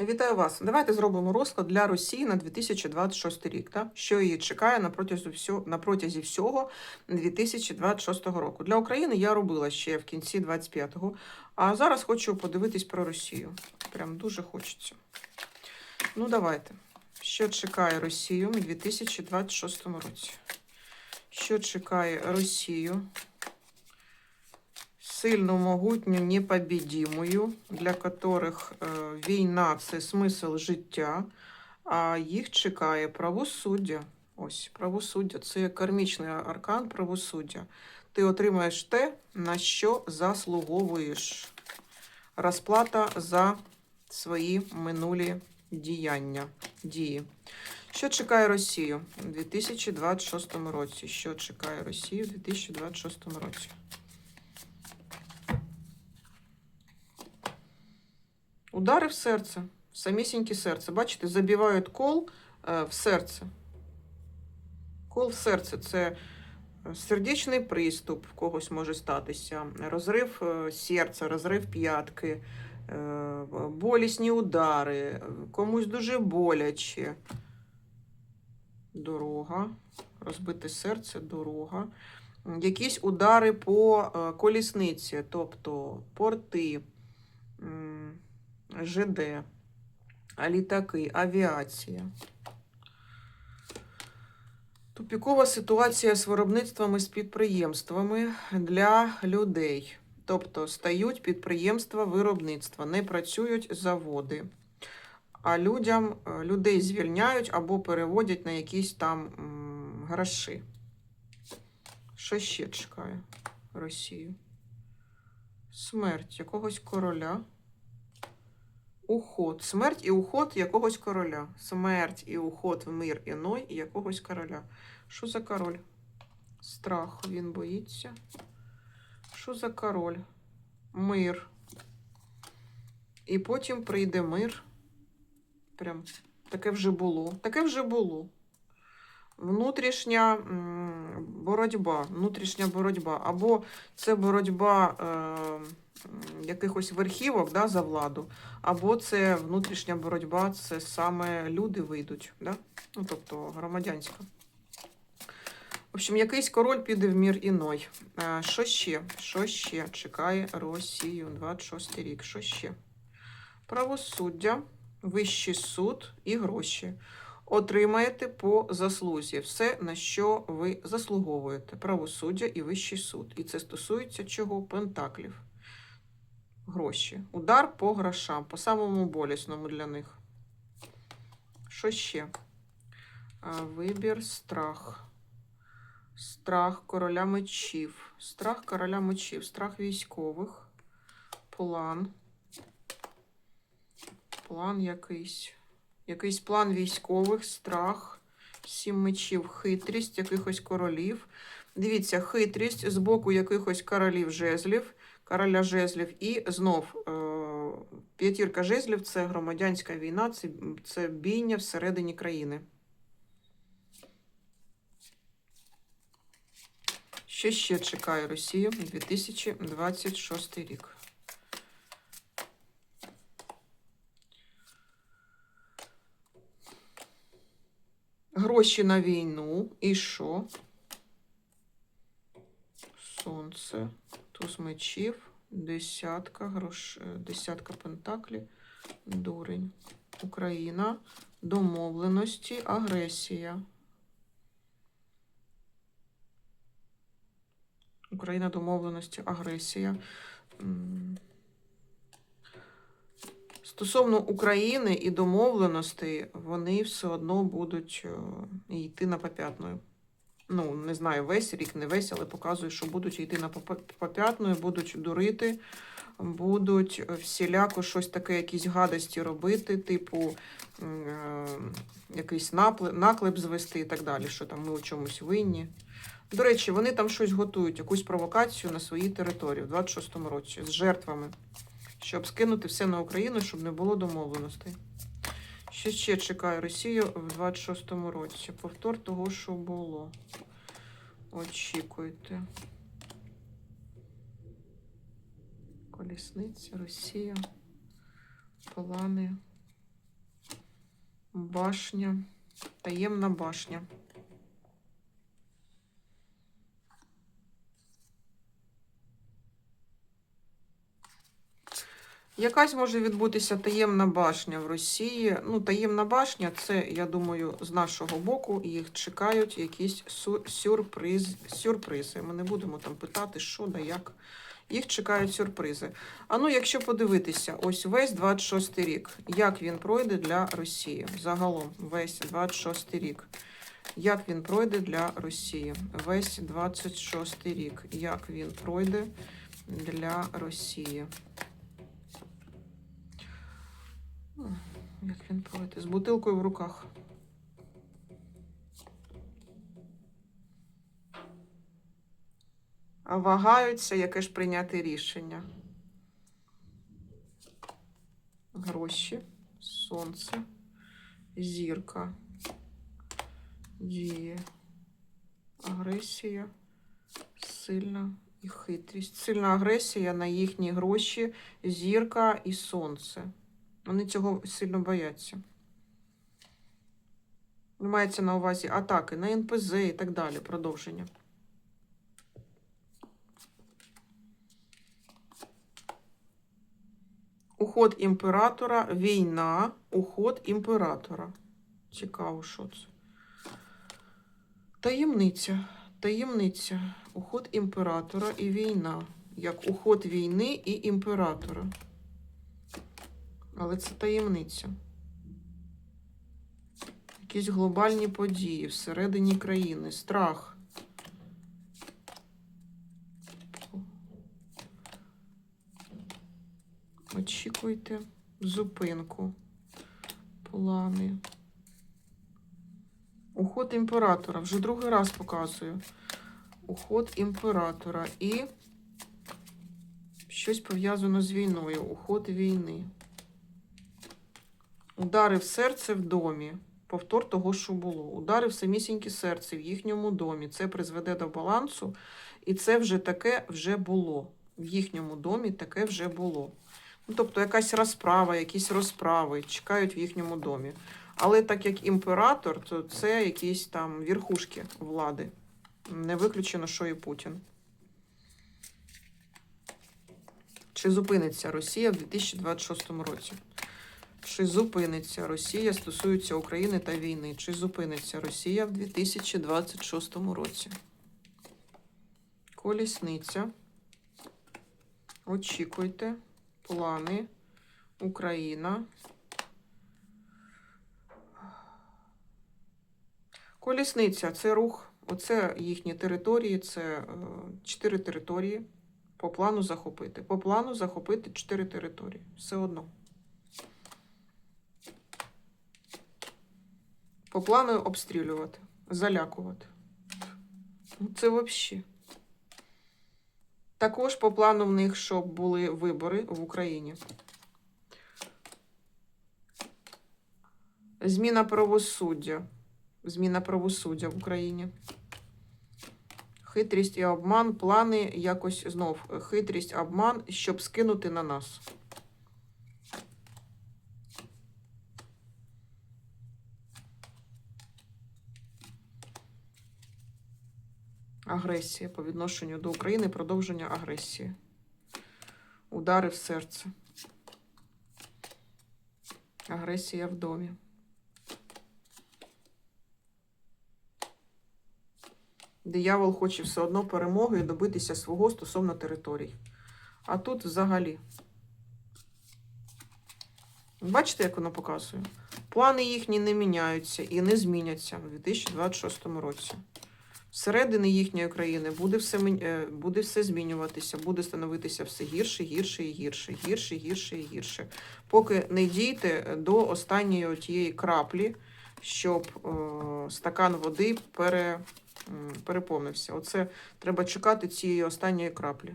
Вітаю вас. Давайте зробимо розклад для Росії на 2026 рік. Та? Що її чекає на протязі, всього, на протязі всього 2026 року. Для України я робила ще в кінці 25-го, а зараз хочу подивитись про Росію. Прям дуже хочеться. Ну, давайте. Що чекає Росію у 2026 році? Що чекає Росію? Сильну, могутню, непобідімою, для котрих е, війна це смисл життя, а їх чекає правосуддя. Ось правосуддя це кармічний аркан правосуддя. Ти отримаєш те, на що заслуговуєш. Розплата за свої минулі діяння, дії. Що чекає Росію у 2026 році? Що чекає Росію у 2026 році? Удари в серце, в самісіньке серце. Бачите, забивають кол е, в серце. Кол в серце це е, сердечний приступ, в когось може статися, розрив е, серця, розрив п'ятки, болісні удари, комусь дуже боляче. Дорога, розбите серце, дорога. Якісь удари по е, колісниці, тобто порти. ЖД, літаки, авіація. Тупікова ситуація з виробництвами з підприємствами для людей. Тобто стають підприємства виробництва, не працюють заводи. А людям, е, людей звільняють або переводять на якісь там гроші. Що ще чекає Росію? Смерть якогось короля. Уход. Смерть і уход якогось короля. Смерть і уход в мир іной і якогось короля. Що за король? Страх. Він боїться. Що за король? Мир. І потім прийде мир. Прям таке вже було. Таке вже було. Внутрішня боротьба. Внутрішня боротьба. Або це боротьба. Е, якихось верхівок да, за владу, або це внутрішня боротьба, це саме люди вийдуть, да? ну, тобто громадянська. В общем, якийсь король піде в мір іной. Е, Що ще? Що ще чекає Росію 26 рік? Що ще? Правосуддя, вищий суд і гроші. Отримаєте по заслузі все, на що ви заслуговуєте. Правосуддя і вищий суд. І це стосується чого? Пентаклів гроші. Удар по грошам, по самому болісному для них. Що ще? Вибір, страх. Страх короля мечів. Страх короля мечів, страх військових. План. План якийсь. Якийсь план військових, страх. Сім мечів, хитрість якихось королів. Дивіться, хитрість з боку якихось королів жезлів короля жезлів. І знов е, п'ятірка жезлів це громадянська війна, це, це бійня всередині країни. Що ще чекає Росію 2026 рік? Гроші на війну. І що? Сонце. Туз мечів, десятка, грош... е, десятка пентаклів, дурень. Україна, домовленості, агресія. Україна, домовленості, агресія. Стосовно України і домовленостей, вони все одно будуть е, йти на попятную ну, не знаю, весь рік, не весь, але показує, що будуть йти на попятную, будуть дурити, будуть всіляко щось таке, якісь гадості робити, типу е, якийсь наклеп звести і так далі, що там ми у чомусь винні. До речі, вони там щось готують, якусь провокацію на своїй території в 26-му році з жертвами, щоб скинути все на Україну, щоб не було домовленостей. Що ще чекає Росію в 26-му році? Повтор того, що було. Очікуйте. Колісниця, Росія, плани. Башня. Таємна башня. Якась може відбутися таємна башня в Росії. Ну, таємна башня це, я думаю, з нашого боку їх чекають якісь сюрприз, сюрпризи. Ми не будемо там питати, що да як. Їх чекають сюрпризи. А ну, якщо подивитися, ось весь 26 рік, як він пройде для Росії? Загалом, весь 26 рік. Як він пройде для Росії? Весь 26 рік. Як він пройде для Росії? Як він пройде? З бутилкою в руках. А вагаються, яке ж прийняти рішення? Гроші, сонце, зірка, діє, агресія, сильна і хитрість. Сильна агресія на їхні гроші, зірка і сонце. Вони цього сильно бояться. Мається на увазі атаки на НПЗ і так далі. Продовження. Уход імператора, війна, уход імператора. Цікаво, що це. Таємниця. Таємниця. Уход імператора і війна. Як уход війни і імператора. Але це таємниця. Якісь глобальні події всередині країни. Страх. Очікуйте зупинку. Плани. Уход імператора. Вже другий раз показую. Уход імператора і щось пов'язано з війною. Уход війни. Удари в серце в домі. Повтор того, що було. Удари в самісіньке серце в їхньому домі. Це призведе до балансу. І це вже таке вже було. В їхньому домі таке вже було. Ну, тобто якась розправа, якісь розправи чекають в їхньому домі. Але так як імператор, то це якісь там верхушки влади. Не виключено, що і Путін. Чи зупиниться Росія в 2026 році? Чи зупиниться Росія стосується України та війни? Чи зупиниться Росія в 2026 році? Колісниця. Очікуйте. Плани. Україна. Колісниця це рух. Оце їхні території, це е, чотири території. По плану захопити. По плану захопити чотири території. Все одно. По плану обстрілювати, залякувати. Ну, це взагалі. Також по плану в них, щоб були вибори в Україні. Зміна правосуддя. Зміна правосуддя в Україні. Хитрість і обман, плани якось знов. Хитрість, обман, щоб скинути на нас. Агресія по відношенню до України, продовження агресії. Удари в серце. Агресія в домі. Диявол хоче все одно перемоги і добитися свого стосовно територій. А тут взагалі. Бачите, як воно показує? Плани їхні не міняються і не зміняться у 2026 році. Всередині їхньої країни буде все, е, буде все змінюватися, буде становитися все гірше, гірше і гірше, гірше, гірше і гірше. Поки не дійте до останньої тієї краплі, щоб е, стакан води пере, переповнився. Оце треба чекати цієї останньої краплі.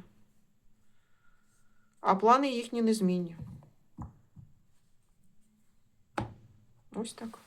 А плани їхні незмінні. Ось так.